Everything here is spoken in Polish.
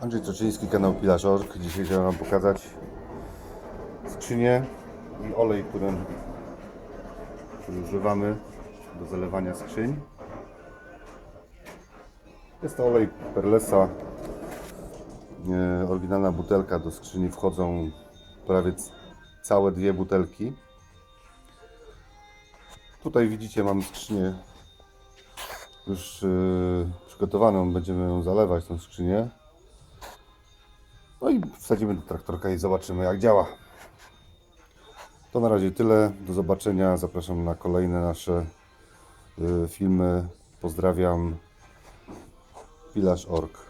Andrzej Toczyński, kanał Pilarz Ork. Dzisiaj chciałem Wam pokazać skrzynię i olej, który, który używamy do zalewania skrzyń. Jest to olej Perlesa. Oryginalna butelka. Do skrzyni wchodzą prawie całe dwie butelki. Tutaj widzicie, mam skrzynię już yy, przygotowaną. Będziemy ją zalewać, tą skrzynię. No i wsadzimy do traktorka i zobaczymy jak działa. To na razie tyle. Do zobaczenia. Zapraszam na kolejne nasze yy, filmy. Pozdrawiam. Pilarz.org